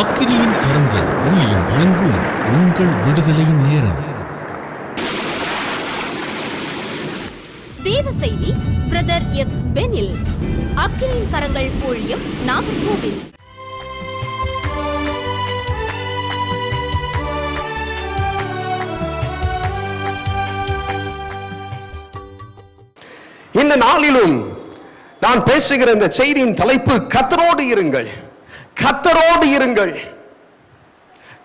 அக்கினியின் கரங்கள் ஊழியம் வழங்கும் உங்கள் விடுதலையின் நேரம். தேவ செய்தி பிரதர் எஸ் பெனில். அக்கினியின் கரங்கள் ஊழியம் நாகர்கோவில். இந்த நாளிலும் நான் பேசுகிற இந்த செய்தியின் தலைப்பு கத்தரோடு இருங்கள். கத்தரோடு இருங்கள்.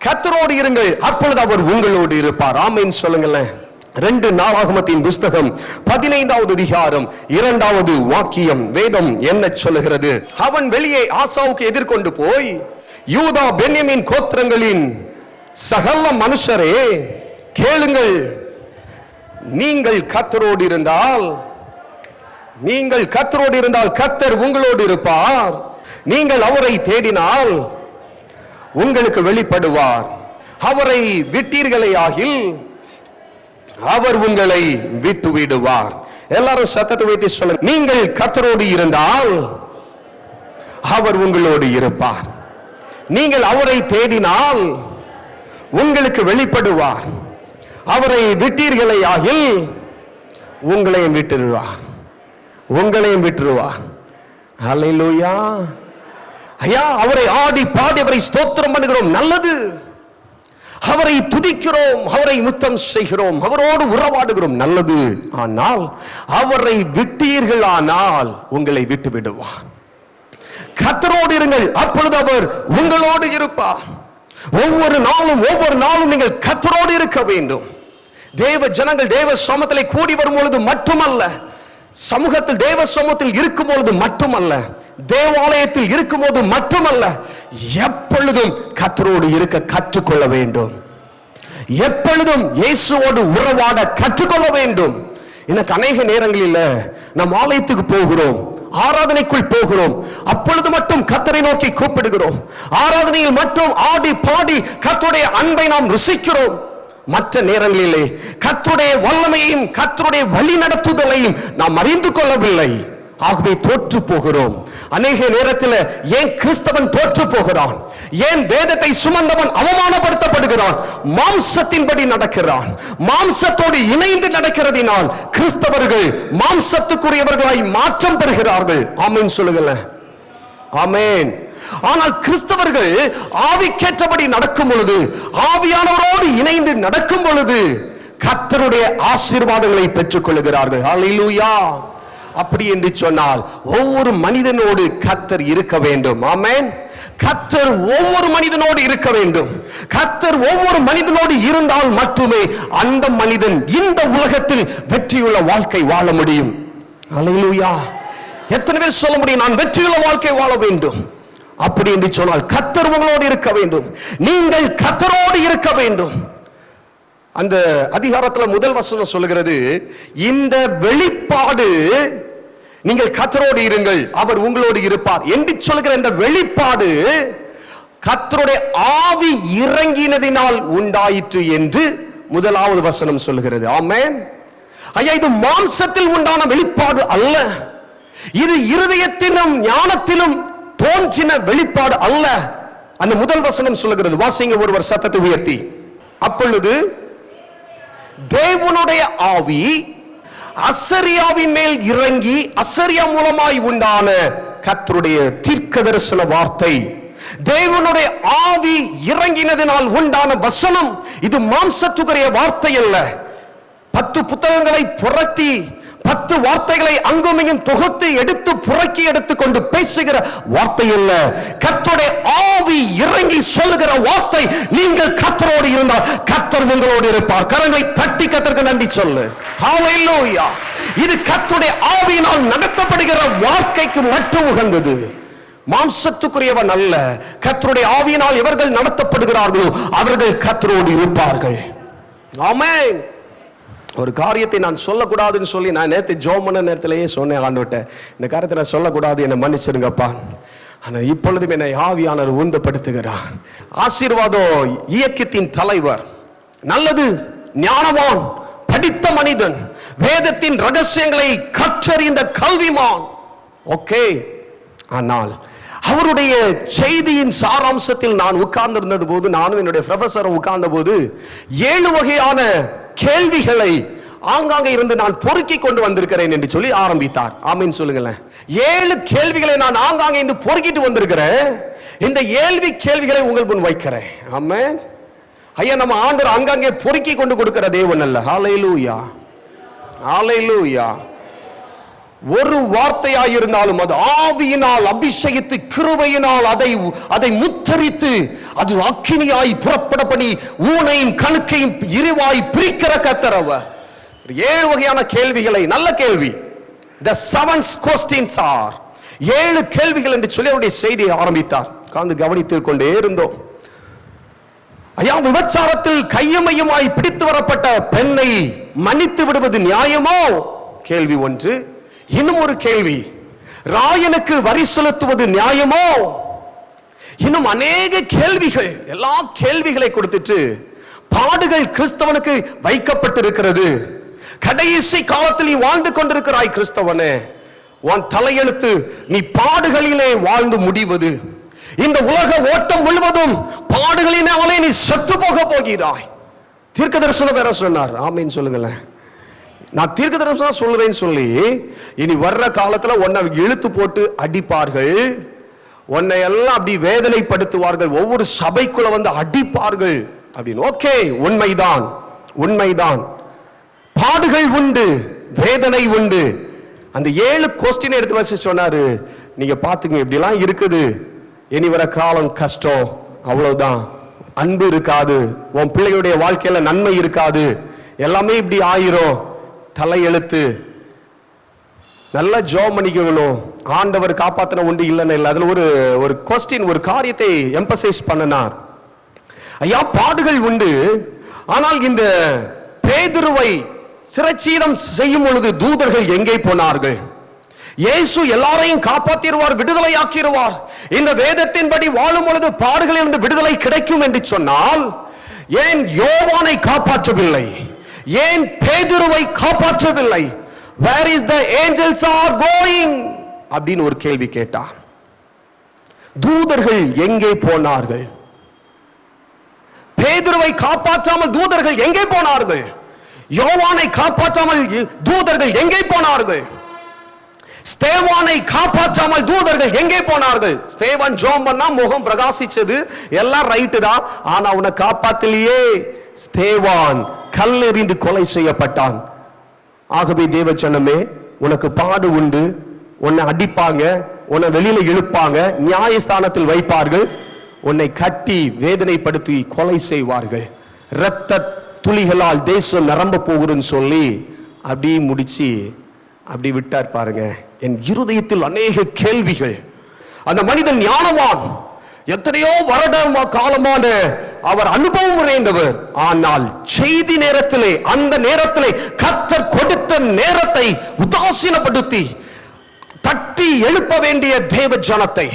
கத்தரோடு இருங்கள். அப்பொழுது அவர் உங்களோடு இருப்பார். ஆமென். சொல்லுங்களேன். ரெண்டு நாளாகமத்தின் புஸ்தகம் பதினைந்தாவது அதிகாரம் இரண்டாவது வாக்கியம் வேதம் என்ன சொல்லுகிறது? அவன் வெளியே ஆசாவுக்கு எதிர்கொண்டு போய் யூதா பென்யமின் கோத்திரங்களின் சகல மனுஷரே கேளுங்கள். நீங்கள் கத்தரோடு இருந்தால் நீங்கள் கத்தரோடு இருந்தால் கத்தர் உங்களோடு இருப்பார். நீங்கள் அவரை தேடினால் உங்களுக்கு வெளிப்படுவார். அவரை விட்டீர்களே ஆகில் அவர் உங்களை விட்டு விடுவார் எல்லாரும் சத்தத்தை வைத்து சொல்ல நீங்கள் கத்தரோடு இருந்தால் அவர் உங்களோடு இருப்பார். நீங்கள் அவரை தேடினால் உங்களுக்கு வெளிப்படுவார். அவரை விட்டீர்களே ஆகில் உங்களையும் விட்டுருவார் உங்களையும் விட்டுருவார் அல்லேலூயா ஐயா அவரை ஆடி பாடி அவரை ஸ்தோத்திரம் பண்ணுகிறோம். நல்லது. அவரை துதிக்கிறோம். அவரை முத்தம் செய்கிறோம். அவரோடு உறவாடுகிறோம். நல்லது. ஆனால் அவரை விட்டீர்கள் ஆனால் உங்களை விட்டு விடுவார். கத்தரோடு இருங்கள். அப்பொழுது அவர் உங்களோடு இருப்பார். ஒவ்வொரு நாளும் ஒவ்வொரு நாளும் நீங்கள் கத்தரோடு இருக்க வேண்டும். தேவ ஜனங்கள் தேவ சமத்திலே கூடி வரும் பொழுது மட்டுமல்ல. சமூகத்தில் தேவ சமூகத்தில் இருக்கும் பொழுது மட்டுமல்ல. தேவாலயத்தில் இருக்கும் போது மட்டுமல்ல எப்பொழுதும் கத்தரோடு இருக்க கற்றுக்கொள்ள வேண்டும். எப்பொழுதும் இயேசுவோடு உறவாட கற்றுக்கொள்ள வேண்டும். எனக்கு அநேக நேரங்களில் நம் ஆலயத்துக்கு போகிறோம் ஆராதனைக்குள் போகிறோம் அப்பொழுது மட்டும் கத்தரை நோக்கி கூப்பிடுகிறோம். ஆராதனையில் மட்டும் ஆடி பாடி கத்தருடைய அன்பை நாம் ருசிக்கிறோம். மற்ற நேரங்களிலே கத்தருடைய வல்லமையையும் கத்தருடைய வழி நடத்துதலையும் நாம் அறிந்து கொள்ளவில்லை. ஆகவே தோற்று போகிறோம். அநேக நேரத்தில் ஏன் கிறிஸ்தவன் தோற்று போகிறான்? ஏன் வேதத்தை சுமந்தவன் அவமானப்படுத்தப்படுகிறான்? மாம்சத்தின்படி நடக்கிறான். மாம்சத்தோடு இணைந்து நடக்கிறதினால் கிறிஸ்தவர்கள் மாம்சத்துக்குரியவர்களாய் மாற்றம் பெறுகிறார்கள். ஆமீன் சொல்லுங்களேன். ஆமேன். ஆனால் கிறிஸ்தவர்கள் ஆவிக்கேற்றபடி நடக்கும் பொழுது ஆவியானவரோடு இணைந்து நடக்கும் பொழுது கத்தருடைய ஆசீர்வாதங்களை பெற்றுக் கொள்கிறார்கள் அப்படி என்று சொன்னால் ஒவ்வொரு மனிதனோடு கத்தர் இருக்க வேண்டும். ஆமேன். கத்தர் ஒவ்வொரு மனிதனோடு இருக்க வேண்டும். கத்தர் ஒவ்வொரு மனிதனோடு இருந்தால் மட்டுமே அந்த மனிதன் இந்த உலகத்தில் வெற்றியுள்ள வாழ்க்கை வாழ முடியும். ஹalleluya எத்தனை பேர் சொல்ல முடியும்? நான் வெற்றியுள்ள வாழ்க்கை வாழ வேண்டும். அப்படி என்று சொன்னால் கத்தர் உங்களோடு இருக்க வேண்டும். நீங்கள் கத்தரோடு இருக்க வேண்டும். அந்த அதிகாரத்துல முதல் வசனம் சொல்லுகிறது இந்த வெளிப்பாடு நீங்கள் கத்தரோடு இருங்கள் அவர் உங்களோடு இருப்பார் என்று சொல்லுகிற இந்த வெளிப்பாடு கத்தருடைய ஆவி இறங்கினதினால் உண்டாயிற்று என்று முதலாவது வசனம் சொல்லுகிறது. ஆமேன். ஐயா இது மாம்சத்தில் உண்டான வெளிப்பாடு அல்ல. இது இருதயத்திலும் ஞானத்திலும் தோன்றின வெளிப்பாடு அல்ல. அந்த முதல் வசனம் சொல்லுகிறது வாசிங்க ஒருவர் சத்தத்தை உயர்த்தி. அப்பொழுது தேவனுடைய ஆவி அசரியாவின் மேல் இறங்கி அசரியா மூலமாய் உண்டான கத்தருடைய தீர்க்க தரிசன வார்த்தை. தேவனுடைய ஆவி இறங்கினதினால் உண்டான வசனம் இது மாம்சத்துக்குரிய வார்த்தை அல்ல. பத்து புத்தகங்களை புரட்டி பத்து வார்த்தைகளை அங்கும் இங்கும் தொகுத்து எடுத்து புறக்கி எடுத்துக்கொண்டு பேசுகிற வார்த்தை இல்ல கத்தருடைய ஆவி இறங்கி சொல்லுகிற வார்த்தை நீங்கள் கத்தரோடு இருந்தால் கத்தர் உங்களோடு இருப்பார். கரங்களை தட்டி கத்தருக்கு நன்றி சொல்லு. ஹalleluya இது கத்துடைய ஆவியினால் நடத்தப்படுகிற வாழ்க்கைக்கு மட்டும் உகந்தது. மாம்சத்துக்குரியவன் அல்ல. கத்தருடைய ஆவியினால் இவர்கள் நடத்தப்படுகிறார்களோ அவர்கள் கத்தரோடு இருப்பார்கள். ஆமேன் ஒரு காரியத்தை நான் சொல்லக்கூடாதுன்னு சொல்லி நான் நேற்று ஜோம் பண்ண நேரத்திலேயே சொன்னேன் ஆண்டோட்ட இந்த காரியத்தை நான் சொல்லக்கூடாது என்னை மன்னிச்சிருங்கப்பா. ஆனால் இப்பொழுதும் என்னை ஆவியானவர் உந்தப்படுத்துகிறார் ஆசீர்வாதம் இயக்கத்தின் தலைவர். நல்லது ஞானவான் படித்த மனிதன். வேதத்தின் ரகசியங்களை கற்றறிந்த கல்விமான். ஓகே. ஆனால் அவருடைய செய்தியின் சாராம்சத்தில் நான் உட்கார்ந்திருந்தது போது நானும் என்னுடைய ப்ரொஃபஸரும் உட்கார்ந்த போது ஏழு வகையான கேள்விகளை ஆங்காங்கே இருந்து நான் பொறுக்கி கொண்டு வந்திருக்கிறேன் என்று சொல்லி ஆரம்பித்தார். ஆமீன் சொல்லுங்களேன். ஏழு கேள்விகளை நான் ஆங்காங்கே இருந்து பொறுக்கிட்டு வந்திருக்கிறேன் இந்த ஏழ்வி கேள்விகளை உங்கள் முன் வைக்கிறேன். ஆமேன். ஐயா நம்ம ஆண்டர் அங்கங்கே பொறுக்கி கொண்டு கொடுக்கிற தேவன் அல்ல. ஆலையிலூயா ஆலையிலூயா ஒரு வார்த்தையாயிருந்தாலும் அது ஆவியினால் அபிஷேகித்து கிருவையினால் அதை அதை முத்தரித்து அது அக்கினியாய் புறப்பட பண்ணி ஊனையும் கணுக்கையும் இருவாய் பிரிக்கிற கத்தரவ ஏழு வகையான கேள்விகளை நல்ல கேள்வி. த செவன்ஸ் கொஸ்டின்ஸ் ஆர் ஏழு கேள்விகள் என்று சொல்லி அவருடைய செய்தியை ஆரம்பித்தார். காந்து கவனித்துக் கொண்டே இருந்தோம். ஐயா விபச்சாரத்தில் கையமையுமாய் பிடித்து வரப்பட்ட பெண்ணை மன்னித்து விடுவது நியாயமோ? கேள்வி ஒன்று. இன்னும் ஒரு கேள்வி. ராயனுக்கு வரி செலுத்துவது நியாயமோ? இன்னும் அநேக கேள்விகள் எல்லா கேள்விகளை கொடுத்துட்டு பாடுகள் கிறிஸ்தவனுக்கு வைக்கப்பட்டிருக்கிறது. கடைசி காலத்தில் நீ வாழ்ந்து கொண்டிருக்கிறாய் கிறிஸ்தவனே. உன் தலையெழுத்து நீ பாடுகளிலே வாழ்ந்து முடிவது. இந்த உலக ஓட்டம் முழுவதும் பாடுகளினாலே நீ செத்து போக போகிறாய். தீர்க்க தரிசனம் வேற சொன்னார். ஆமீன் சொல்லுங்களேன். நான் தீர்க்க தரிசனம் சொல்றேன்னு சொல்லி இனி வர்ற காலத்துல உன்னை இழுத்து போட்டு அடிப்பார்கள். உன்னை எல்லாம் அப்படி வேதனைப்படுத்துவார்கள். ஒவ்வொரு சபைக்குள்ள வந்து அடிப்பார்கள். அப்படின்னு ஓகே உண்மைதான் உண்மைதான். பாடுகள் உண்டு வேதனை உண்டு. அந்த ஏழு கொஸ்டின் எடுத்து வச்சு சொன்னாரு. நீங்க பாத்துங்க இப்படிலாம் இருக்குது. இனி வர காலம் கஷ்டம் அவ்வளவுதான். அன்பு இருக்காது. உன் பிள்ளைகளுடைய வாழ்க்கையில நன்மை இருக்காது. எல்லாமே இப்படி ஆயிரும். தலையெழுத்து. நல்லா ஜோம் பண்ணிக்கணும் ஆண்டவர் காப்பாத்தின உண்டு இல்லைன்னு இல்லை. அதில் ஒரு ஒரு கொஸ்டின் ஒரு காரியத்தை எம்பசைஸ் பண்ணினார். ஐயா பாடுகள் உண்டு. ஆனால் இந்த பேதுருவை சிரச்சீதம் செய்யும் பொழுது தூதர்கள் எங்கே போனார்கள்? இயேசு எல்லாரையும் காப்பாத்திடுவார் விடுதலையாக்கிடுவார். இந்த வேதத்தின்படி வாழும் பொழுது பாடுகளிலிருந்து விடுதலை கிடைக்கும் என்று சொன்னால் ஏன் யோவானை காப்பாற்றவில்லை? ஏன் பேதுருவை காப்பாற்றவில்லை? Where is the angels are going அப்படின்னு ஒரு கேள்வி கேட்டார் தூதர்கள் எங்கே போனார்கள்? பேதுருவை காப்பாற்றாமல் தூதர்கள் எங்கே போனார்கள்? யோவானை காப்பாற்றாமல் தூதர்கள் எங்கே போனார்கள்? ஸ்தேவானை காப்பாற்றாமல் தூதர்கள் எங்கே போனார்கள்? ஸ்தேவன் ஜோம் பண்ணா முகம் பிரகாசிச்சது. எல்லாம் ரைட்டு தான். ஆனா அவனை காப்பாத்தலையே. ஸ்தேவான் கல்லெறிந்து கொலை செய்யப்பட்டான். ஆகவே தேவச்சனமே உனக்கு பாடு உண்டு. உன்னை அடிப்பாங்க உன்னை வெளியில இழுப்பாங்க நியாயஸ்தானத்தில் வைப்பார்கள். உன்னை கட்டி வேதனைப்படுத்தி கொலை செய்வார்கள். இரத்த துளிகளால் தேசம் நிரம்ப போகுதுன்னு சொல்லி அப்படி முடிச்சு அப்படி விட்டார் பாருங்க. என் இருதயத்தில் அநேக கேள்விகள். அந்த மனிதன் ஞானவான். எத்தனையோ வருட காலமான அவர் அனுபவம் நிறைந்தவர். ஆனால் செய்தி நேரத்திலே அந்த நேரத்திலே கத்தர் கொடுத்த நேரத்தை உதாசீனப்படுத்தி தட்டி எழுப்ப வேண்டிய தேவ ஜனத்தை.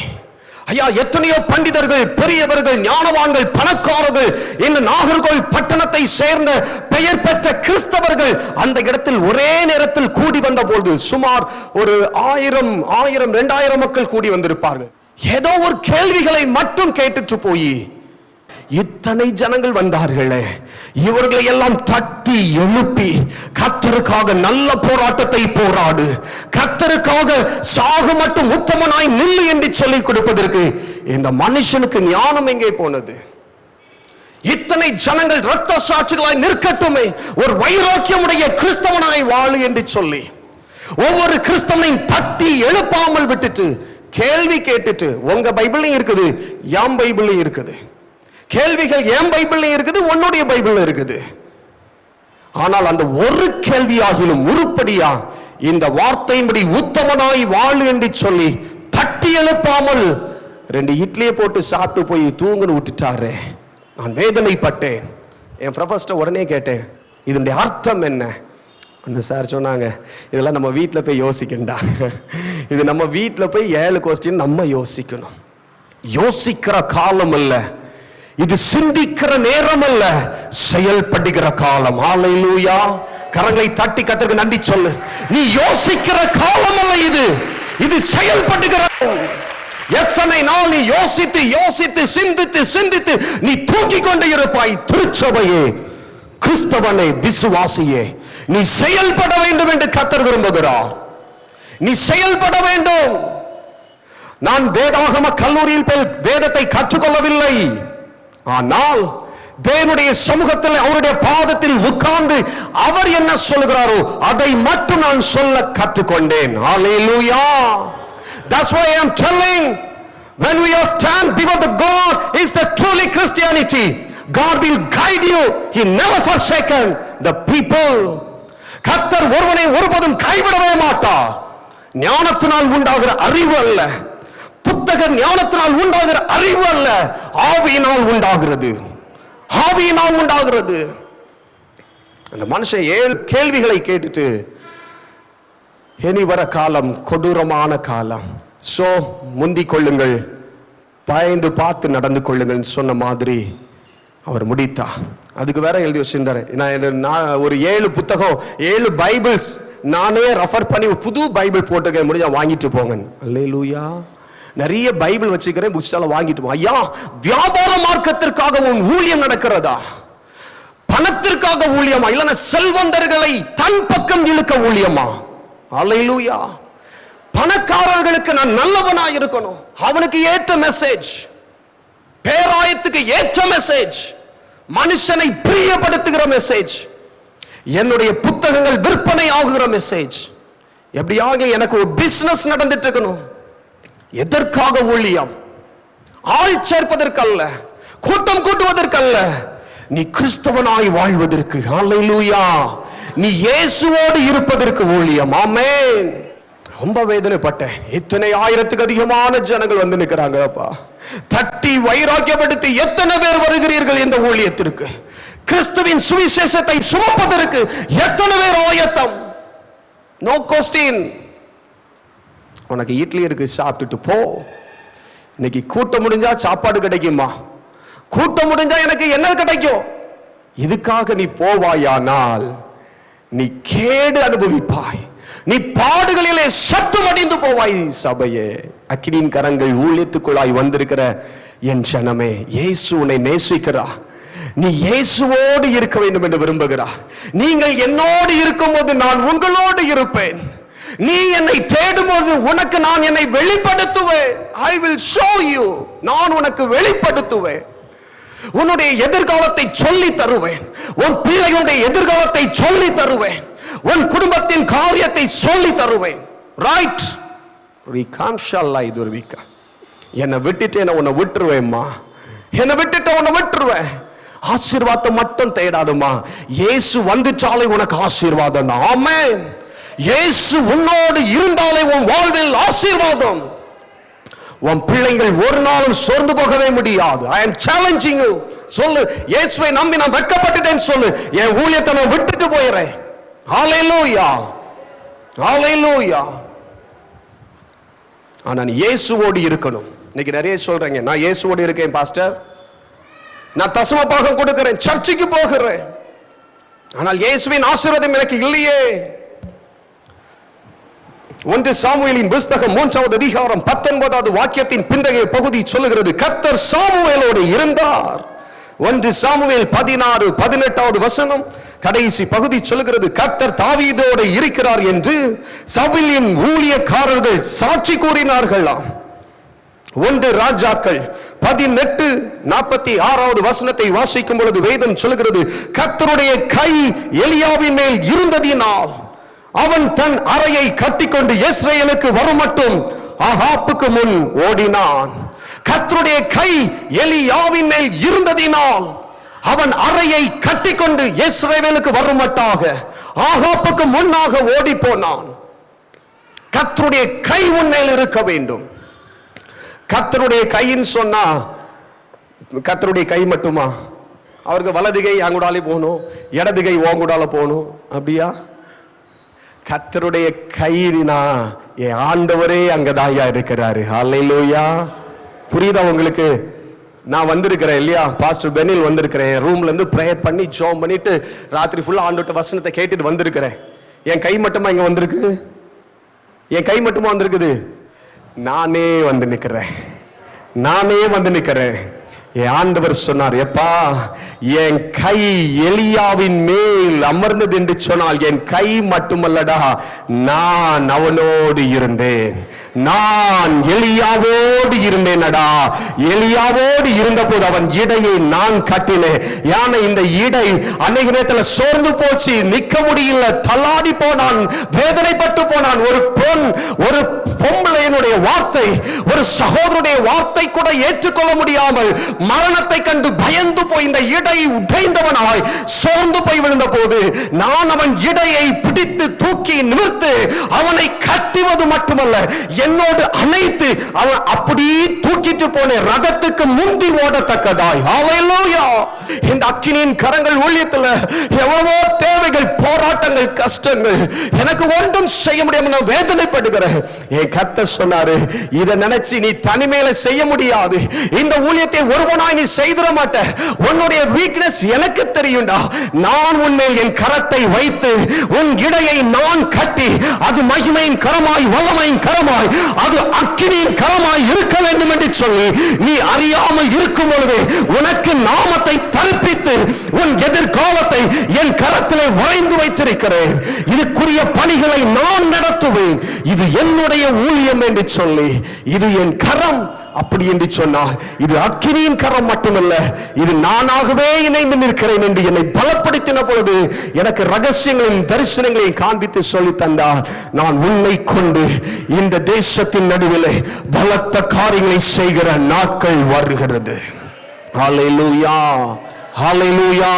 ஐயா எத்தனையோ பண்டிதர்கள் பெரியவர்கள் ஞானவான்கள் பணக்காரர்கள் இந்த நாகர்கோவில் பட்டணத்தை சேர்ந்த பெயர் பெற்ற கிறிஸ்தவர்கள் அந்த இடத்தில் ஒரே நேரத்தில் கூடி வந்த போது சுமார் ஒரு ஆயிரம் ஆயிரம் ரெண்டாயிரம் மக்கள் கூடி வந்திருப்பார்கள். ஏதோ ஒரு கேள்விகளை மட்டும் கேட்டுட்டு போய் இத்தனை ஜனங்கள் வந்தார்களே இவர்களை எல்லாம் தட்டி எழுப்பி கத்தருக்காக நல்ல போராட்டத்தை போராடு கத்தருக்காக சாகு மட்டும் உத்தமனாய் நில்லு என்று சொல்லிக் கொடுப்பதற்கு இந்த மனுஷனுக்கு ஞானம் எங்கே போனது? இத்தனை ஜனங்கள் இரத்த சாட்சிகளாய் நிற்கட்டுமே ஒரு வைராக்கியமுடைய கிறிஸ்தவனாய் வாழு என்று சொல்லி ஒவ்வொரு கிறிஸ்தவனையும் தட்டி எழுப்பாமல் விட்டுட்டு கேள்வி கேட்டுட்டு உங்க பைபிளையும் இருக்குது என் பைபிளையும் இருக்குது. கேள்விகள் என் பைபிள்ல இருக்குது? உன்னுடைய பைபிள்ல இருக்குது. ஆனால் அந்த ஒரு கேள்வியாகிலும் உருப்படியா இந்த வார்த்தையின்படி உத்தமனாய் வாழு என்று சொல்லி தட்டி எழுப்பாமல் ரெண்டு இட்லியை போட்டு சாப்பிட்டு போய் தூங்குன்னு விட்டுட்டாரு. நான் வேதனைப்பட்டேன். என் ப்ரொஃபஸ்ட உடனே கேட்டேன் இதனுடைய அர்த்தம் என்ன? அந்த சார் சொன்னாங்க இதெல்லாம் நம்ம வீட்டில் போய் யோசிக்கண்டா. இது நம்ம வீட்டில் போய் ஏழு கொஸ்டின் நம்ம யோசிக்கணும். யோசிக்கிற காலம் இல்லை இது சிந்திக்கிற நேரம் அல்ல செயல்படுகிற காலம். ஆலையிலூயா கரங்களை தட்டி கத்திற்கு நன்றி சொல்லு. நீ யோசிக்கிற காலம் அல்ல இது. இது செயல்படுகிற எத்தனை நாள் நீ யோசித்து யோசித்து சிந்தித்து சிந்தித்து நீ தூக்கிக் கொண்டு இருப்பாய். திருச்சபையே கிறிஸ்தவனே விசுவாசியே நீ செயல்பட வேண்டும் என்று கத்தர் விரும்புகிறார். நீ செயல்பட வேண்டும். நான் வேதாகம கல்லூரியில் போய் வேதத்தை கற்றுக்கொள்ளவில்லை. ஆனால் தேவனுடைய சமூகத்தில் அவருடைய பாதத்தில் உட்கார்ந்து அவர் என்ன சொல்கிறாரோ அதை மட்டும் நான் சொல்ல கற்றுக்கொண்டேன் ஹalleluya that's why i am telling when we are stand before the god is the truly christianity god will guide you he never forsaken the people கர்த்தர் ஒருவனை ஒருபோதும் கைவிடவே மாட்டார் ஞானத்தினால் உண்டாகிற அறிவு அல்ல புத்தக ஞானத்தினால் உண்டாகிற அறிவு அல்ல ஆவியினால் உண்டாகிறது. ஆவியினால் உண்டாகிறது. அந்த மனுஷன் ஏழு கேள்விகளை கேட்டுட்டு இனி வர காலம் கொடூரமான காலம். சோ முந்தி கொள்ளுங்கள். பயந்து பார்த்து நடந்து கொள்ளுங்கள் சொன்ன மாதிரி அவர் முடித்தா. அதுக்கு வேற எழுதி வச்சிருந்தாரு. நான் நான் ஒரு ஏழு புத்தகம் ஏழு பைபிள்ஸ் நானே ரெஃபர் பண்ணி புது பைபிள் போட்டுக்க முடிஞ்சா வாங்கிட்டு போங்க அல்லேலூயா. நிறைய பைபிள் வச்சுக்கிறேன் புக்ஸ்டால வாங்கிட்டு ஐயா வியாபார மார்க்கத்திற்காக உன் ஊழியம் நடக்கிறதா? பணத்திற்காக ஊழியமா? இல்லைன்னா செல்வந்தர்களை தன் பக்கம் இழுக்க ஊழியமா? அலையிலூயா. பணக்காரர்களுக்கு நான் நல்லவனா இருக்கணும். அவனுக்கு ஏற்ற மெசேஜ் பேராயத்துக்கு ஏற்ற மெசேஜ் மனுஷனை பிரியப்படுத்துகிற மெசேஜ் என்னுடைய புத்தகங்கள் விற்பனை ஆகுகிற மெசேஜ் எப்படியாக எனக்கு ஒரு பிசினஸ் நடந்துட்டு இருக்கணும். எதற்காக ஊழியம்? ஆள் சேர்ப்பதற்கல்ல கூட்டம் கூட்டுவதற்கல்ல. நீ கிறிஸ்தவனாய் வாழ்வதற்கு ஹalleluya. நீ இயேசுவோடு இருப்பதற்கு ஊழியம். ஆமென். ரொம்ப வேதனைப்பட்டேன். இத்தனை ஆயிரத்துக்கு அதிகமான ஜனங்கள் வந்து நிற்கிறாங்கப்பா தட்டி வைராக்கியப்படுத்தி எத்தனை பேர் வருகிறீர்கள் இந்த ஊழியத்திற்கு? கிறிஸ்துவின் சுவிசேஷத்தை சுமப்பதற்கு எத்தனை பேர் ஆயத்தம்? நோ கொஸ்டின் உனக்கு இட்லி இருக்கு சாப்பிட்டுட்டு போ. இன்னைக்கு கூட்டம் முடிஞ்சா சாப்பாடு கிடைக்குமா? கூட்டம் முடிஞ்சா எனக்கு என்ன கிடைக்கும்? இதுக்காக நீ போவாயானால் நீ கேடு அனுபவிப்பாய். நீ பாடுகளிலே சத்தம் அடைந்து போவாய் சபையே. அக்கினியின் கரங்கள் ஊழியத்துக்குள்ளாய் வந்திருக்கிற என் ஜனமே இயேசு உன்னை நேசிக்கிறா நீ இயேசுவோடு இருக்க வேண்டும் என்று விரும்புகிறார். நீங்கள் என்னோடு இருக்கும்போது நான் உங்களோடு இருப்பேன். நீ என்னை தேடும்போது உனக்கு நான் என்னை வெளிப்படுத்துவேன். ஐ வில் ஷோ யூ நான் உனக்கு வெளிப்படுத்துவேன். உன்னுடைய எதிர்காலத்தை சொல்லி தருவேன். உன் பிள்ளைகளுடைய எதிர்காலத்தை சொல்லி தருவேன். உன் குடும்பத்தின் காரியத்தை சொல்லி தருவேன். ரைட் ரிகாம்ஷல்லா இது ஒரு வீக்கா என்னை விட்டுட்டு என்ன உன்னை விட்டுருவேம்மா. என்னை விட்டுட்டு உன்னை விட்டுருவேன். ஆசீர்வாதம் மட்டும் தேடாதுமா இயேசு வந்துச்சாலே உனக்கு ஆசீர்வாதம் தான். ஆமென் இயேசு உன்னோடு இருந்தாலே உன் வாழ்வில் ஆசீர்வாதம். உன் பிள்ளைகள் ஒரு நாளும் சோர்ந்து போகவே முடியாது. ஐ எம் சேலஞ்சிங் யூ சொல்லு. இயேசுவை நம்பி நான் வெட்கப்பட்டுட்டேன்னு சொல்லு. என் ஊழியத்தை நான் விட்டுட்டு போயிடுறேன். ஹalleluya ஹalleluya ஆனா நீ இயேசுவோடு இருக்கணும். இன்னைக்கு நிறைய சொல்றேங்க. நான் இயேசுவோடு இருக்கேன் பாஸ்டர். நான் தசம பாகம் கொடுக்கிறேன். சர்ச்சுக்கு போகிறேன். ஆனால் இயேசுவின் ஆசீர்வாதம் எனக்கு இல்லையே. ஒன்று சாமுவேலின் புஸ்தகம் மூன்றாவது அதிகாரம் பத்தொன்பதாவது வாக்கியத்தின் பிந்தைய பகுதி சொல்லுகிறது கர்த்தர் சாமுவேலோடு இருந்தார். ஒன்று சாமுவேல் பதினாறு பதினெட்டாவது வசனம் கடைசி பகுதி சொல்லுகிறது கத்தர் தாவீதோடு இருக்கிறார் என்று சபிலின் ஊழியக்காரர்கள் சாட்சி கூறினார்களாம். ஒன்று ராஜாக்கள் பதினெட்டு நாற்பத்தி ஆறாவது வசனத்தை வாசிக்கும் பொழுது வேதம் சொல்லுகிறது கத்தருடைய கை எலியாவின் மேல் இருந்ததினால் அவன் தன் அறையை கட்டிக்கொண்டு இஸ்ரேலுக்கு வருமட்டும். அகாப்புக்கு முன் ஓடினான். கத்தருடைய கை எலியாவின் மேல் இருந்ததினால் அவன் அறையை கட்டிக்கொண்டு இஸ்ரேலுக்கு வருமட்டாக. ஆகாப்புக்கு முன்னாக ஓடி போனான் கத்தருடைய கை உன்மேல் இருக்க வேண்டும். கத்தருடைய கைன்னு சொன்னா கத்தருடைய கை மட்டுமா? அவருக்கு வலதுகை அங்குடாலே போகணும் இடதுகை ஓங்குடால போகணும் அப்படியா? கத்தருடைய கயிறினா என் ஆண்டவரே அங்கதாயா இருக்கிறாரு. அல்லையிலோயா புரியுதா உங்களுக்கு? நான் வந்திருக்கிறேன் இல்லையா? பாஸ்டர் பெனில் வந்திருக்கிறேன். என் ரூம்ல இருந்து ப்ரேயர் பண்ணி ஜோம் பண்ணிட்டு ராத்திரி ஃபுல்லா ஆண்டோட்ட வசனத்தை கேட்டுட்டு வந்திருக்கிறேன். என் கை மட்டுமா இங்க வந்திருக்கு? என் கை மட்டுமா வந்திருக்குது? நானே வந்து நிக்கிறேன். நானே வந்து நிக்கிறேன். ஆண்டவர் சொன்னார் எப்பா என் கை எலியாவின் மேல் அமர்ந்தது என்று சொன்னால் என் கை மட்டுமல்லடா நான் அவனோடு இருந்தேன். நான் எலியாவோடு இருந்தேனடா. எலியாவோடு இருந்தபோது அவன் இடையை நான் கட்டினேன். யானை இந்த இடை அன்னைக்கு நேரத்துல சோர்ந்து போச்சு நிக்க முடியல தள்ளாடி போனான் வேதனைப்பட்டு போனான். ஒரு பொன் ஒரு பொம்பளையனுடைய வார்த்தை ஒரு சகோதரனுடைய வார்த்தை கூட ஏற்றுக்கொள்ள முடியாமல் மரணத்தை கண்டு பயந்து போய் இந்த இடை உடைந்தவனாய் சோர்ந்து போய் விழுந்த போது நான் அவன் இடையை பிடித்து தூக்கி நிமிர்த்து அவனை கட்டுவது மட்டுமல்ல என்னோடு அணைத்து அவன் அப்படி தூக்கிட்டு போன ரதத்துக்கு முந்தி ஓடத்தக்கதாய். அவையிலோயா இந்த அக்கினியின் கரங்கள் ஊழியத்துல எவ்வளவோ தேவைகள் போராட்டங்கள் கஷ்டங்கள். எனக்கு ஒன்றும் செய்ய முடியாம நான் வேதனைப்படுகிறேன். என் கத்த சொன்னாரு இத நினைச்சு நீ தனிமையில செய்ய முடியாது. இந்த ஊழியத்தை ஒருவனாய் நீ செய்திட மாட்ட. உன்னுடைய வீக்னஸ் எனக்கு தெரியும்டா. நான் உன்மேல் என் கரத்தை வைத்து உன் இடையை நான் கட்டி அது மகிமையின் கரமாய் வல்லமையின் கரமாய் அது அக்கினியின் கரமாய் இருக்க வேண்டும் என்று சொல்லி. நீ அறியாமல் இருக்கும் பொழுது உனக்கு நாமத்தை தரிப்பித்து உன் எதிர்காலத்தை என் கரத்திலே வரைந்து வைத்திருக்கிறேன். இதுக்குரிய பணிகளை நான் நடத்துவேன். இது என்னுடைய ஊழியம் என்று சொல்லி. இது என் கரம். அப்படி என்று சொன்னால் இது அக்கினியின் கரம் மட்டுமல்ல இது நானாகவே இணைந்து நிற்கிறேன் என்று என்னை பலப்படுத்தின பொழுது எனக்கு ரகசியங்களையும் தரிசனங்களையும் காண்பித்து சொல்லி தந்தார். நான் உன்னை கொண்டு இந்த தேசத்தின் நடுவிலே பலத்த காரியங்களை செய்கிற நாட்கள் வருகிறது. ஹalleluya ஹalleluya.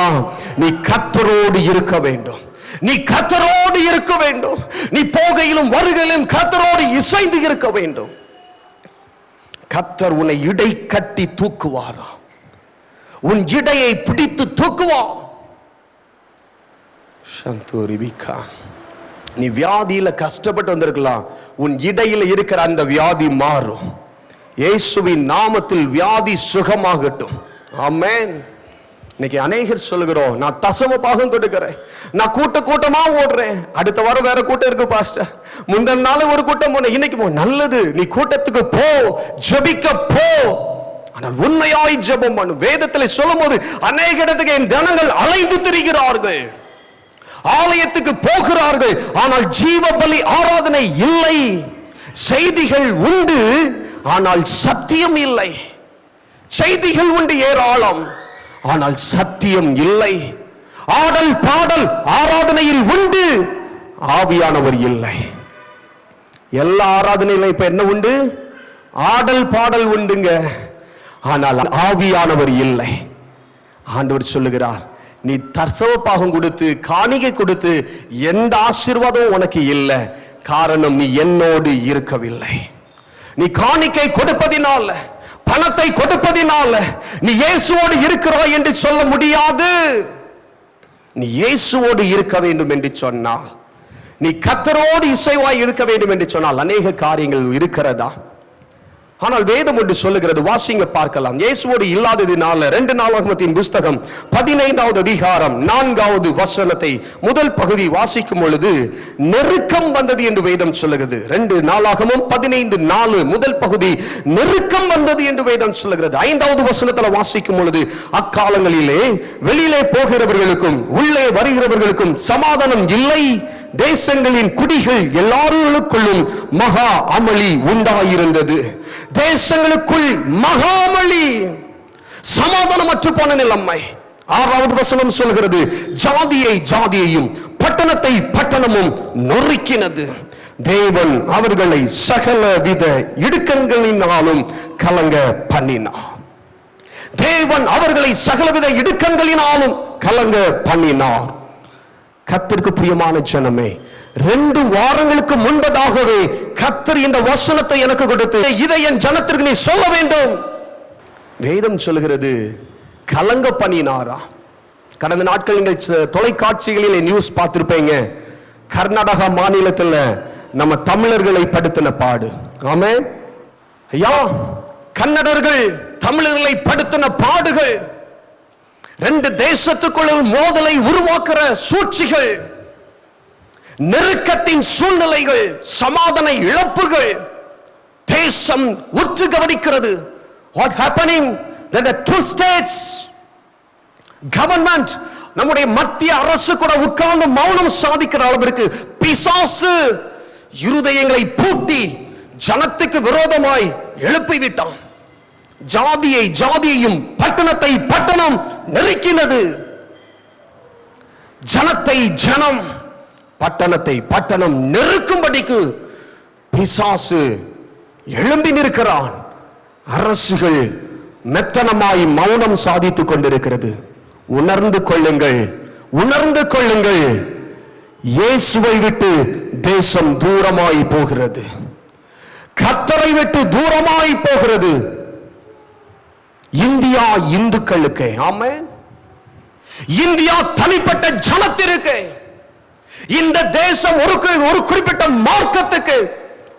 நீ கத்தரோடு இருக்க வேண்டும். நீ கத்தரோடு இருக்க வேண்டும். நீ போகையிலும் வருகையிலும் கத்தரோடு இசைந்து இருக்க வேண்டும். கத்தர் உன்னை இடை கட்டி தூக்குவாரா? உன் இடையை பிடித்து தூக்குவா? சந்தோரிபிகா நீ வியாதியில கஷ்டப்பட்டு வந்திருக்கலாம். உன் இடையில இருக்கிற அந்த வியாதி மாறும். இயேசுவின் நாமத்தில் வியாதி சுகமாகட்டும். ஆமேன். இன்னைக்கு அநேகர் சொல்லுகிறோம் நான் தசம பாகம் கொடுக்கிறேன் நான் கூட்ட கூட்டமா ஓடுறேன். அடுத்த வாரம் வேற கூட்டம் இருக்கு பாஸ்டர் முந்தின நாள் ஒரு கூட்டம் போனேன். இன்னைக்கு போ நல்லது. நீ கூட்டத்துக்கு போ. ஜபிக்க போ. ஆனால் உண்மையாய் ஜெபம் பண்ணு. வேதத்தில் சொல்லும்போது அநேக இடத்துக்கு என் ஜனங்கள் அலைந்து திரிகிறார்கள். ஆலயத்துக்கு போகிறார்கள். ஆனால் ஜீவ பலி ஆராதனை இல்லை. செய்திகள் உண்டு ஆனால் சத்தியம் இல்லை. செய்திகள் உண்டு ஏராளம். ஆனால் சத்தியம் இல்லை. ஆடல் பாடல் ஆராதனையில் உண்டு. ஆவியானவர் இல்லை. எல்லா ஆராதனையிலும் இப்ப என்ன உண்டு? ஆடல் பாடல் உண்டுங்க. ஆனால் ஆவியானவர் இல்லை. ஆண்டவர் சொல்லுகிறார் நீ தர்சவ பாகம் கொடுத்து காணிகை கொடுத்து எந்த ஆசீர்வாதமும் உனக்கு இல்லை. காரணம் நீ என்னோடு இருக்கவில்லை. நீ காணிக்கை கொடுப்பதினால பணத்தை கொடுப்பதினால நீ இயேசுவோடு இருக்கிறாய் என்று சொல்ல முடியாது. நீ இயேசுவோடு இருக்க வேண்டும் என்று சொன்னால் நீ கத்தரோடு இசைவாய் இருக்க வேண்டும் என்று சொன்னால் அநேக காரியங்கள் இருக்கிறதா? ஆனால் வேதம் ஒன்று சொல்லுகிறது வாசிங்க பார்க்கலாம். இயேசுவோடு இல்லாததினால ரெண்டு நாளாகமத்தின் புஸ்தகம் பதினைந்தாவது அதிகாரம் நான்காவது வசனத்தை முதல் பகுதி வாசிக்கும் பொழுது நெருக்கம் வந்தது என்று வேதம் சொல்லுகிறது. ரெண்டு நாளாகமும் பதினைந்து நாலு முதல் பகுதி நெருக்கம் வந்தது என்று வேதம் சொல்லுகிறது. ஐந்தாவது வசனத்துல வாசிக்கும் பொழுது அக்காலங்களிலே வெளியிலே போகிறவர்களுக்கும் உள்ளே வருகிறவர்களுக்கும் சமாதானம் இல்லை. தேசங்களின் குடிகள் எல்லாருக்குள்ளும் மகா அமளி உண்டாயிருந்தது. தேசங்களுக்குள் மகாமளி சமாதானமற்று போன நிலைமை. ஆறாவது வசனம் சொல்கிறது ஜாதியை ஜாதியையும் பட்டணத்தை பட்டணமும் நொறுக்கினது. தேவன் அவர்களை சகல வித இடுக்கண்களினாலும் கலங்க பண்ணினார். தேவன் அவர்களை சகலவித இடுக்கண்களினாலும் கலங்க பண்ணினார். கத்திற்கு பிரியமான ஜனமே ரெண்டு வாரங்களுக்கு முன்பதாகவே கத்தர் இந்த வசனத்தை எனக்கு கொடுத்து இதை என் ஜனத்திற்கு நீ சொல்ல வேண்டும். வேதம் சொல்லுகிறது கலங்க பண்ணினாரா? கடந்த நாட்கள் நீங்கள் தொலைக்காட்சிகளில் நியூஸ் பார்த்துருப்பீங்க. கர்நாடகா மாநிலத்தில் நம்ம தமிழர்களை படுத்தின பாடு. ஆமே ஐயா கன்னடர்கள் தமிழர்களை படுத்தின பாடுகள். ரெண்டு தேசத்துக்குள்ள மோதலை உருவாக்குற சூழ்ச்சிகள். நெருக்கத்தின் சூழ்நிலைகள் சமாதான இழப்புகள் தேசம் உற்று கவனிக்கிறது. What happening the two states government நம்முடைய மத்திய அரசு கூட உட்கார்ந்து மௌனம் சாதிக்கிற அளவிற்கு பிசாசு இருதயங்களை பூட்டி ஜனத்துக்கு விரோதமாய் எழுப்பி விட்டான் ஜாதியை ஜாதியையும் பட்டணத்தை பட்டணம் நெருக்கினது. ஜனத்தை ஜனம். பட்டணத்தை பட்டணம் நெருக்கும்படிக்கு பிசாசு எழும்பி நிற்கிறான். அரசுகள் மெத்தனமாய் மௌனம் சாதித்துக் கொண்டிருக்கிறது. உணர்ந்து கொள்ளுங்கள் உணர்ந்து கொள்ளுங்கள். இயேசுவை விட்டு தேசம் தூரமாய் போகிறது. கத்தரை விட்டு தூரமாய் போகிறது. இந்தியா இந்துக்களுக்கு ஆமே இந்தியா தனிப்பட்ட ஜனத்திற்கு. இந்த தேசம் ஒரு ஒரு குறிப்பிட்ட மார்க்கத்துக்கு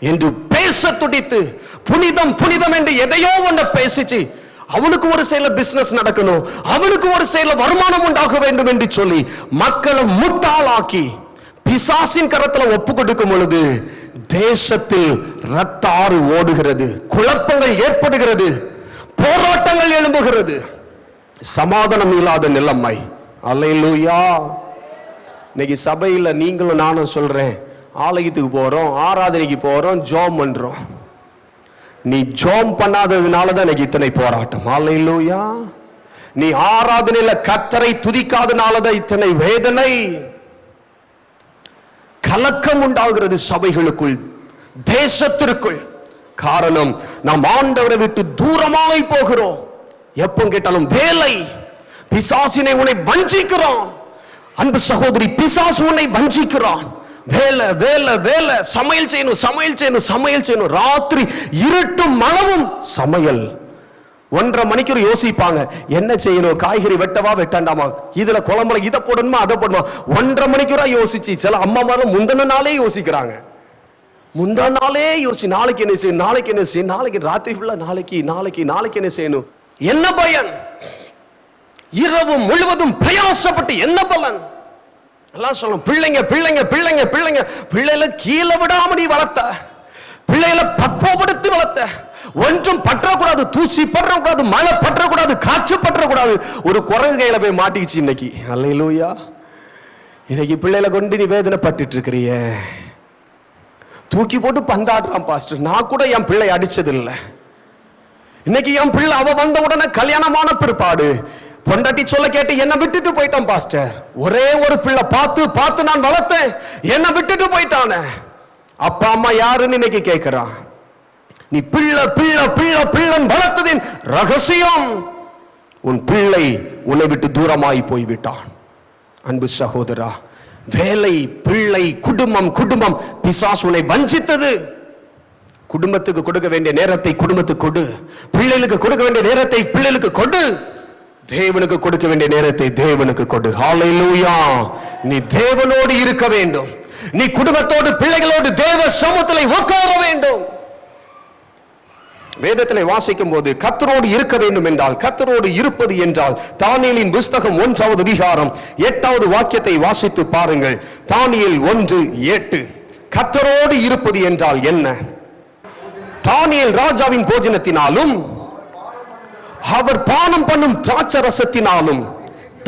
என்று பேச துடித்து புனிதம் புனிதம் என்று எதையோ ஒன்று பேசிச்சு அவனுக்கு ஒரு செயல பிசினஸ் நடக்கணும் அவனுக்கு ஒரு செயல வருமானம் உண்டாக வேண்டும் என்று சொல்லி மக்களை முட்டாளாக்கி பிசாசின் கரத்துல ஒப்பு கொடுக்கும் பொழுது தேசத்தில் ரத்த ஆறு ஓடுகிறது குழப்பங்கள் ஏற்படுகிறது போராட்டங்கள் எழும்புகிறது. சமாதானம் இல்லாத நிலைமை. அல்லேலூயா இன்னைக்கு சபையில் நீங்களும் நானும் சொல்றேன் ஆலயத்துக்கு போறோம் ஆராதனைக்கு போறோம் ஜோம் பண்றோம். நீ ஜோம் பண்ணாததுனால தான் இன்னைக்கு இத்தனை போராட்டம். அல்லேலூயா நீ ஆராதனையில கத்தரை துதிக்காதனால தான் இத்தனை வேதனை. கலக்கம் உண்டாகிறது சபைகளுக்குள் தேசத்திற்குள். காரணம் நாம் ஆண்டவரை விட்டு தூரமாய் போகிறோம். எப்போ கேட்டாலும் வேலை. பிசாசினை உன்னை வஞ்சிக்கிறோம். அன்பு சகோதரி பிசாசு உன்னை வஞ்சிக்கிறான். வேலை வேலை வேலை. சமையல் செய்யணும் சமையல் செய்யணும் சமையல் செய்யணும். ராத்திரி இருட்டும் மனவும் சமையல். ஒன்றரை மணிக்கு யோசிப்பாங்க. என்ன செய்யணும்? காய்கறி வெட்டவா வெட்டாண்டாமா? இதுல குழம்புல இதை போடணுமா அதை போடணுமா? ஒன்றரை மணிக்கூரா யோசிச்சு சில அம்மாமாரும் முந்தின நாளே யோசிக்கிறாங்க. முந்தா நாளே யோசிச்சு நாளைக்கு என்ன செய்யணும்? நாளைக்கு என்ன செய்யணும்? நாளைக்கு ராத்திரி ஃபுல்லா நாளைக்கு நாளைக்கு நாளைக்கு என்ன செய்யணும்? என்ன பயன்? இரவு முழுவதும் பிரயாசப்பட்டு என்ன பலன்? எல்லாம் சொல்லும் பிள்ளைங்க பிள்ளைங்க பிள்ளைங்க பிள்ளைங்க. பிள்ளைகளை கீழே விடாம நீ வளர்த்த. பிள்ளைகளை பக்குவப்படுத்தி வளர்த்த. ஒன்றும் பற்றக்கூடாது தூசி பற்றக்கூடாது மழை பற்றக்கூடாது காற்று பற்றக்கூடாது. ஒரு குரங்கு கையில போய் மாட்டிக்கிச்சு இன்னைக்கு. அல்லையிலூயா இன்னைக்கு பிள்ளைகளை கொண்டு நீ வேதனைப்பட்டுட்டு இருக்கிறிய. தூக்கி போட்டு பந்தாடுறான் பாஸ்டர் நான் கூட என் பிள்ளை அடிச்சது இல்லை இன்னைக்கு என் பிள்ளை அவ வந்த உடனே கல்யாணமான பிற்பாடு. பொண்டாட்டி சொல்ல கேட்டு என்ன விட்டுட்டு போயிட்டான் பாஸ்டர். ஒரே ஒரு பிள்ளை பார்த்து பார்த்து நான் வளர்த்தேன். என்ன விட்டுட்டு போயிட்டானே. அப்பா அம்மா யாருன்னு இன்னைக்கு கேட்கிறான் நீ பிள்ளை பிள்ளை பிள்ளை பிள்ளன் வளர்த்ததின் ரகசியம் உன் பிள்ளை உன்னை விட்டு தூரமாய் போய்விட்டான். அன்பு சகோதரா வேலை பிள்ளை குடும்பம் குடும்பம் பிசாசு உன்னை வஞ்சித்தது. குடும்பத்துக்கு கொடுக்க வேண்டிய நேரத்தை குடும்பத்துக்கு கொடு. பிள்ளைகளுக்கு கொடுக்க வேண்டிய நேரத்தை பிள்ளைகளுக்கு கொடு. தேவனுக்கு கொடுக்க வேண்டிய நேரத்தை தேவனுக்கு கொடு. ஹாலையிலூயா நீ தேவனோடு இருக்க வேண்டும். நீ குடும்பத்தோடு பிள்ளைகளோடு தேவ சமூகத்தில் உட்கார வேண்டும். வேதத்திலே வாசிக்கும் போது கத்தரோடு இருக்க வேண்டும் என்றால் கத்தரோடு இருப்பது என்றால் தானியலின் புஸ்தகம் ஒன்றாவது அதிகாரம் எட்டாவது வாக்கியத்தை வாசித்து பாருங்கள். தானியல் ஒன்று எட்டு. கத்தரோடு இருப்பது என்றால் என்ன? தானியல் ராஜாவின் போஜனத்தினாலும் அவர் பானம் பண்ணும் திராட்சரசத்தினாலும்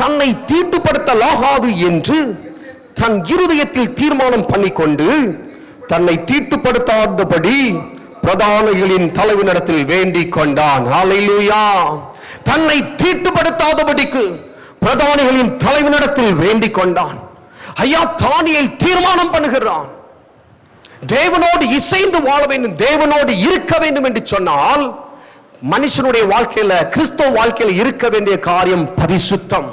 தன்னை தீட்டுப்படுத்தலாகாது என்று தன் இருதயத்தில் தீர்மானம் பண்ணிக்கொண்டு தன்னை தீட்டுப்படுத்தாதபடி பிரதானிகளின் தலைவனிடத்தில் வேண்டிக் கொண்டான். தன்னை தீட்டுப்படுத்தாதபடிக்கு பிரதானிகளின் தலைவனிடத்தில் வேண்டிக் கொண்டான். ஐயா தானியை தீர்மானம் பண்ணுகிறான். தேவனோடு இசைந்து வாழ வேண்டும் தேவனோடு இருக்க வேண்டும் என்று சொன்னால் மனுஷனுடைய வாழ்க்கையில கிறிஸ்தவ வாழ்க்கையில இருக்க வேண்டிய காரியம் பரிசுத்தம்.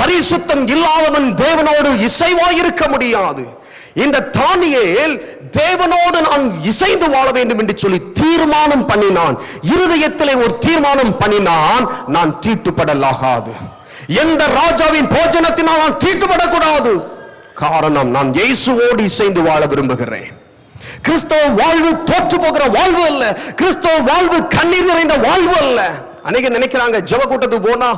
பரிசுத்தம் இல்லாதவன் தேவனோடு இசைவாய் இருக்க முடியாது. இந்த தானியேல் தேவனோடு நான் இசைந்து வாழ வேண்டும் என்று சொல்லி தீர்மானம் பண்ணினான். இருதயத்திலே ஒரு தீர்மானம் பண்ணினான் நான் தீட்டுப்படலாகாது. எந்த ராஜாவின் போஜனத்தினால் நான் தீட்டுப்படக்கூடாது. காரணம் நான் இயேசுவோடு இசைந்து வாழ விரும்புகிறேன். கிறிஸ்தவ வாழ்வு தோற்று போகிற வாழ்வு அல்ல. கிறிஸ்தவ வாழ்வு கண்ணீர் நிறைந்த வாழ்வு அல்ல. அன்னைக்கு நினைக்கிறாங்க ஜெப கூட்டத்துக்கு போனா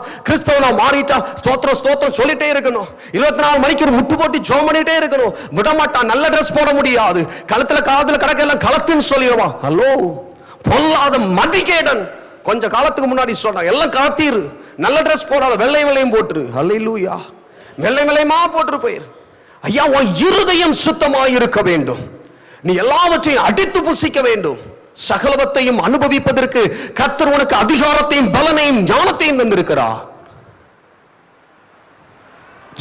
நான் மாறிட்டா ஸ்தோத்திரம் ஸ்தோத்திரம் சொல்லிட்டே இருக்கணும். இருபத்தி நாலு மணிக்கு ஒரு முட்டு போட்டு ஜோம் பண்ணிட்டே இருக்கணும். விட மாட்டான் நல்ல ட்ரெஸ் போட முடியாது. களத்துல காலத்துல கடக்க எல்லாம் களத்துன்னு சொல்லிடுவான். ஹலோ? பொல்லாத மதிகேடன் கொஞ்ச காலத்துக்கு முன்னாடி சொன்னாங்க எல்லாம் காத்தீரு. நல்ல ட்ரெஸ் போடாத வெள்ளை வெள்ளையும் போட்டுரு. அல்லேலூயா வெள்ளை வெள்ளையமா போட்டுரு போயிரு. ஐயா உன் இருதயம் சுத்தமாக இருக்க வேண்டும். நீ எல்லாவற்றையும் அடித்து புசிக்க வேண்டும். சகலவத்தையும் அனுபவிப்பதற்கு கர்த்தர் உனக்கு அதிகாரத்தையும் பலனையும் ஞானத்தையும் தந்திருக்கிறா.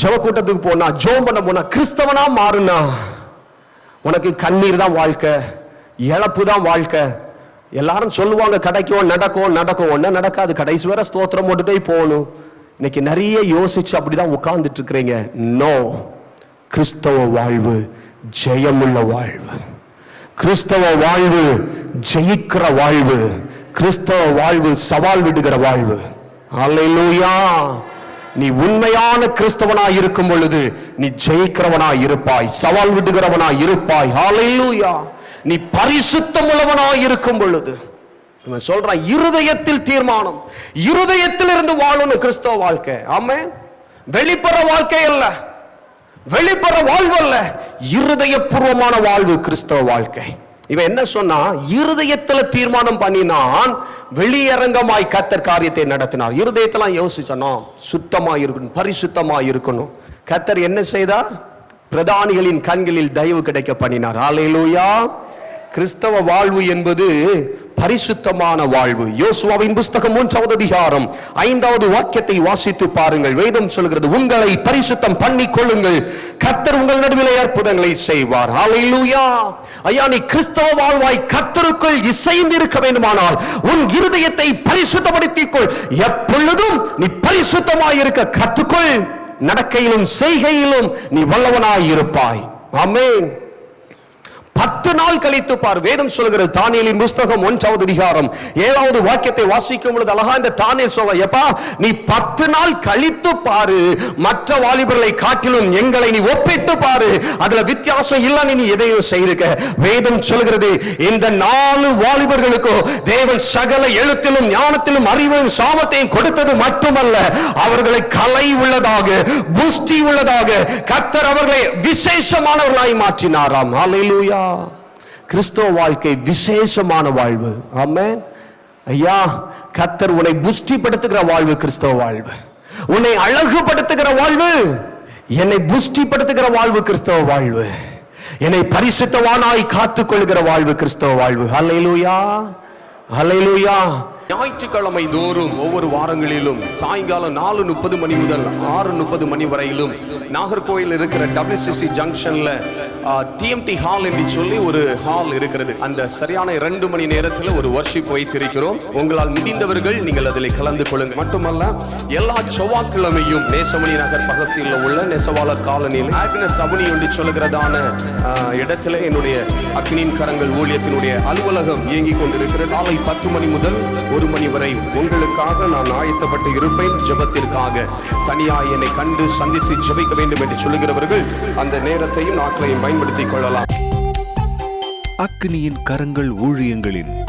ஜெப கூட்டத்துக்கு போனா ஜோம் பண்ண போனா கிறிஸ்தவனா மாறுனா? உனக்கு கண்ணீர் தான் வாழ்க்கை இழப்பு தான் வாழ்க்கை. எல்லாரும் சொல்லுவாங்க கிடைக்கும் நடக்கும் நடக்கும் ஒன்ன நடக்காது. கடைசி வர ஸ்தோத்திரம் போட்டுட்டே போகணும். இன்னைக்கு நிறைய யோசிச்சு அப்படிதான் உட்கார்ந்துட்டு இருக்கிறீங்க. நோ கிறிஸ்தவ வாழ்வு ஜெயமுள்ள வாழ்வு. கிறிஸ்தவ வாழ்வு ஜெயிக்கிற வாழ்வு. கிறிஸ்தவ வாழ்வு சவால் விடுகிற வாழ்வு. அல்லேலூயா. நீ உண்மையான கிறிஸ்தவனாய் இருக்கும் பொழுது நீ ஜெயிக்கிறவனாய் இருப்பாய் சவால் விடுகிறவனாய் இருப்பாய். ஹalleluya நீ பரிசுத்தம் உள்ளவனாய் இருக்கும் பொழுது. இவன் சொல்றான் இருதயத்தில் தீர்மானம். இருதயத்தில் இருந்து வாழணும் கிறிஸ்தவ வாழ்க்கை. ஆமே வெளிப்புற வாழ்க்கை அல்ல. வெளிப்புற வாழ்வு அல்ல இருதயபூர்வமான வாழ்வு கிறிஸ்தவ வாழ்க்கை. இவன் என்ன சொன்னா இருதயத்துல தீர்மானம் பண்ணினான் வெளியரங்கமாய் கத்தர் காரியத்தை நடத்தினார். இருதயத்தெல்லாம் யோசிச்சனோ சுத்தமா இருக்கணும் பரிசுத்தமா இருக்கணும். கத்தர் என்ன செய்தார்? பிரதானிகளின் கண்களில் தயவு கிடைக்க பண்ணினார். ஆலையிலூயா கிறிஸ்தவ வாழ்வு என்பது பரிசுத்தமான வாழ்வு. யோசுவாவின் புஸ்தகம் மூன்றாவது அதிகாரம் ஐந்தாவது வாக்கியத்தை வாசித்து பாருங்கள். வேதம் சொல்கிறது உங்களை பரிசுத்தம் பண்ணி கொள்ளுங்கள். கத்தர் உங்கள் நடுவிலே அற்புதங்களை செய்வார். ஹalleluya. ஐயா நீ கிறிஸ்தவ வாழ்வாய் கத்தருக்குள் இசைந்து இருக்க வேண்டுமானால் உன் இருதயத்தை பரிசுத்தப்படுத்திக் கொள். எப்பொழுதும் நீ பரிசுத்தமாய் இருக்க கத்துக்கொள் நடக்கையிலும் செய்கையிலும் நீ வல்லவனாய் இருப்பாய் ஆமென். பத்து நாள் கழித்து பார். வேதம் சொல்கிறது தானியலின் புஸ்தகம் ஒன்றாவது அதிகாரம். ஏழாவது வாக்கியத்தை வாசிக்கும் பொழுது அழகா இந்த தானியல் சொல்ல எப்பா நீ பத்து நாள் கழித்து பாரு. மற்ற வாலிபர்களை காட்டிலும் எங்களை நீ ஒப்பிட்டு பாரு. அதுல வித்தியாசம் இல்லைன்னு நீ எதையும் செய்திருக்க. வேதம் சொல்கிறது இந்த நாலு வாலிபர்களுக்கோ தேவன் சகல எழுத்திலும் ஞானத்திலும் அறிவையும் சாபத்தையும் கொடுத்தது மட்டுமல்ல. அவர்களை கலை உள்ளதாக புஷ்டி உள்ளதாக கத்தர் அவர்களை விசேஷமானவர்களாய் மாற்றினாராம். அலையிலூயா கிறிஸ்தவ வாழ்க்கை விசேஷமான வாழ்வு. ஆமென். ஐயா கத்தர் உன்னை புஷ்டிப்படுத்துகிற வாழ்வு கிறிஸ்தவ வாழ்வு. உன்னை அழகுபடுத்துகிற வாழ்வு என்னை புஷ்டிப்படுத்துகிற வாழ்வு கிறிஸ்தவ வாழ்வு. என்னை பரிசுத்தவானாய் காத்துக்கொள்கிற வாழ்வு கிறிஸ்தவ வாழ்வு. ஹalleluya. ஹalleluya. ஞாயிற்றுக்கிழமை தோறும் ஒவ்வொரு வாரங்களிலும் சாயங்காலம் நாலு முப்பது மணி முதல் ஆறு முப்பது மணி வரையிலும் நாகர்கோயில் இருக்கிற டபிள்யூசிசி ஜங்ஷனில் டிஎம்டி ஹால் என்று சொல்லி ஒரு ஹால் இருக்கிறது. அந்த சரியான இரண்டு மணி நேரத்தில் ஒரு வர்ஷிப் வைத்திருக்கிறோம். உங்களால் முடிந்தவர்கள் நீங்கள் அதில் கலந்து கொள்ளுங்கள். மட்டுமல்ல எல்லா செவ்வாய்க்கிழமையும் நேசமணி நகர் பக்கத்தில் உள்ள நெசவாளர் காலனியில் ஆக்னஸ் அவனி என்று சொல்லுகிறதான இடத்துல என்னுடைய அக்னியின் கரங்கள் ஊழியத்தினுடைய அலுவலகம் இயங்கிக் கொண்டிருக்கிறது. காலை பத்து மணி முதல் ஒரு மணி வரை உங்களுக்காக நான் ஆயத்தப்பட்டு இருப்பேன் ஜெபத்திற்காக. தனியாய் என்னை கண்டு சந்தித்து ஜபிக்க வேண்டும் என்று சொல்லுகிறவர்கள் அந்த நேரத்தையும் நாட்களையும் பயன்படுத்திக் கொள்ளலாம். அக்னியின் கரங்கள் ஊழியங்களின்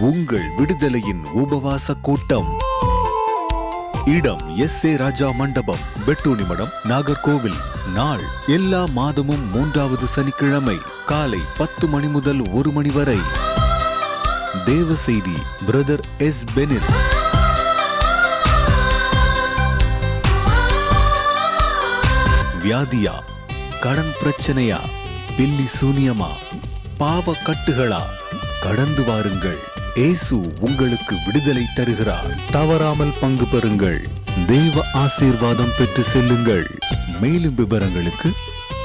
உங்கள் விடுதலையின் உபவாச கூட்டம். இடம் எஸ் ஏ ராஜா மண்டபம் பெட்டூனி மடம் நாகர்கோவில். நாள் எல்லா மாதமும் மூன்றாவது சனிக்கிழமை காலை பத்து மணி முதல் ஒரு மணி வரை. தேவ செய்தி பிரதர் எஸ் பெனில் வியாதியா கடன் பிரச்சனையா பில்லி சூனியமா பாவ கட்டுகளா கடந்து வாருங்கள். இயேசு உங்களுக்கு விடுதலை தருகிறார். தவறாமல் பங்கு பெறுங்கள். தெய்வ ஆசீர்வாதம் பெற்று செல்லுங்கள். மேலும் விவரங்களுக்கு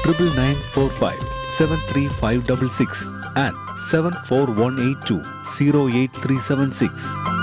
triple nine four five seven three five double six and 7418208376.